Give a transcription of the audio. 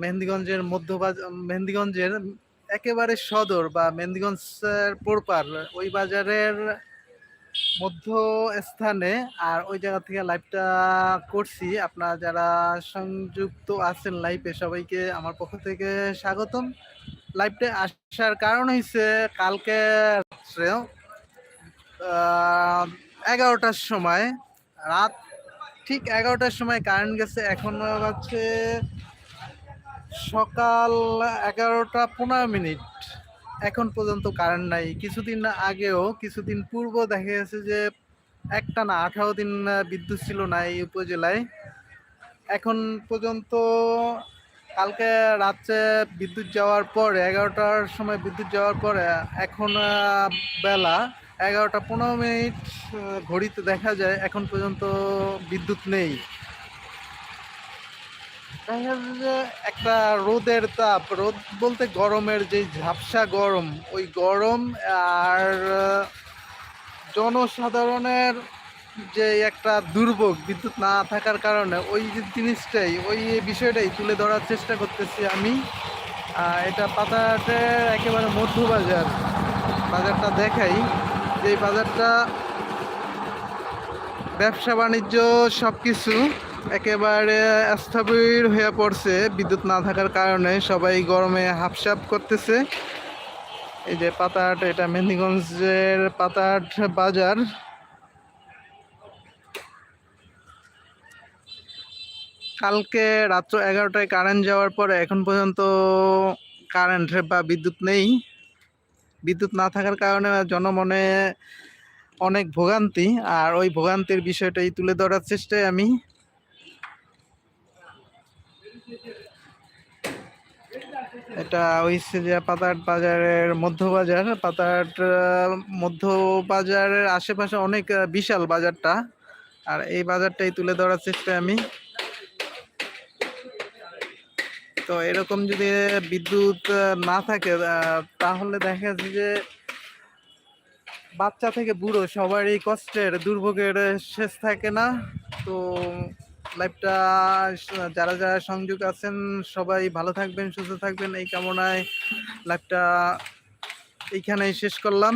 মেহেন্দিগঞ্জের মধ্যবাজ, মেহেন্দিগঞ্জের একেবারে সদর বা মেহেন্দিগঞ্জের পোরপার ওই বাজারের মধ্য স্থানে আর ওই জায়গা থেকে লাইভটা করছি। আপনারা যারা সংযুক্ত আছেন লাইভে সবাইকে আমার পক্ষ থেকে স্বাগতম। লাইভটা আসার কারণ হয়েছে কালকে এগারোটার সময়, রাত ঠিক এগারোটার সময় কারেন্ট গেছে, এখন হচ্ছে সকাল এগারোটা পনেরো মিনিট। এখন পর্যন্ত কারেন্ট নাই। কিছুদিন আগেও, কিছুদিন পূর্ব দেখা গেছে যে একটা না, আঠারো দিন বিদ্যুৎ ছিল না এই উপজেলায়। এখন পর্যন্ত কালকে রাত্রে বিদ্যুৎ যাওয়ার পরে, এগারোটার সময় বিদ্যুৎ যাওয়ার পরে, এখন বেলা এগারোটা পনেরো মিনিট ঘড়িতে দেখা যায়, এখন পর্যন্ত বিদ্যুৎ নেই। একটা রোদের তাপ, রোদ বলতে গরমের যে ঝাপসা গরম, ওই গরম আর জনসাধারণের যে একটা দুর্ভোগ, বিদ্যুৎ না থাকার কারণে, ওই যে জিনিসটাই, ওই বিষয়টাই তুলে ধরার চেষ্টা করতেছি আমি। এটা পাতাহাটের একেবারে মধ্যবাজার, বাজারটা দেখাই যে বাজারটা ব্যবসা বাণিজ্য সব কিছু একেবারে স্থবির হয়ে পড়ছে। বিদ্যুৎ না থাকার কারণে সবাই গরমে হাফসাপ করতেছে। এই যে পাতাহাট, এটা মেহেন্দিগঞ্জের পাতাহাট বাজার। কালকে রাত্র এগারোটায় কারেন্ট যাওয়ার পরে এখন পর্যন্ত কারেন্ট বা বিদ্যুৎ নেই। বিদ্যুৎ না থাকার কারণে জনমনে অনেক ভোগান্তি। আর ওই ভোগান্তির বিষয়টাই তুলে ধরার চেষ্টায় আমি। এটা হচ্ছে যে পাতাহাট বাজারের মধ্যবাজার। পাতাহাট আহ, মধ্যবাজারের আশেপাশে অনেক বিশাল বাজারটা। আর এই বাজারটাই তুলে ধরার চেষ্টা আমি। তো এরকম যদি বিদ্যুৎ না থাকে তাহলে দেখা যাচ্ছে যে বাচ্চা থেকে বুড়ো সবারই কষ্টের দুর্ভোগের শেষ থাকে না। তো লাইভটা যারা যারা সংযোগ আছেন, সবাই ভালো থাকবেন, সুস্থ থাকবেন। এই কামনায় লাইভটা এইখানেই শেষ করলাম।